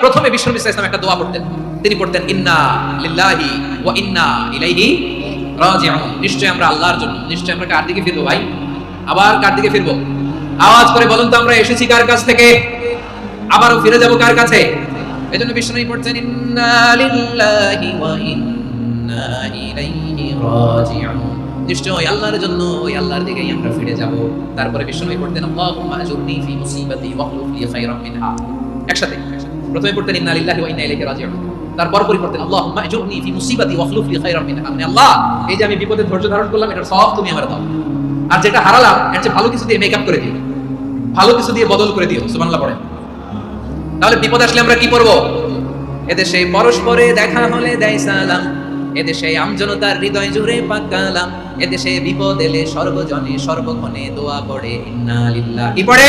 প্রথমে বিশ্বনবী ইসলাম একটা দোয়া পড়তেন। তিনি পড়তেন, ইন্না লিল্লাহি ওয়া ইন্না ইলাইহি রাজিউন। নিশ্চয় আমরা আল্লাহর জন্য নিশ্চয় আমরা কার দিকে ফিরবো ভাই? আবার কার দিকে ফিরবো? আওয়াজ করে বলুন তো, আমরা এসেছি কার কাছ থেকে? আবারও ফিরে যাব কার কাছে? এজন্য বিশ্বনবী পড়ছেন ইন্না লিল্লাহি ওয়া ইন্না ইলাইহি রাজিউন। নিশ্চয় আল্লাহর জন্য ওই আল্লাহর দিকেই আমরা ফিরে যাব। তারপরে বিশ্বনবী পড়তেন, আল্লাহুম্মা আজুরনি ফি মুসিবাতি লি মিনহা। একসাথে। প্রথমে পড়তেন ইন্না লিল্লাহি ওয়া ইন্না ইলাইহি রাজিউন। তারপর পরে পড়তেন আল্লাহুম্মা আজুরনি ফি মুসিবাতি ওয়াখলুফ লি খায়রাম মিনহা। মানে আল্লাহ, এই যে আমি বিপদে ধৈর্য ধারণ করলাম, এটার সব তুমি আমার দাও। আর যেটা হারালাম, এর চেয়ে ভালো কিছু দিয়ে মেকআপ করে দিও। ভালো কিছু দিয়ে বদল করে দিও, সুবহানাল্লাহ পড়ে। তাহলে বিপদ আসলে আমরা কি করব এদেশে পরস্পরে দেখা হলে দেয় সালাম। এদেশে আমজনতার হৃদয় জুড়ে পাকালাম এদেশে বিপদ এলে সর্বজনে সর্বক্ষণে দোয়া পড়ে ইন্না লিল্লাহ কি পড়ে?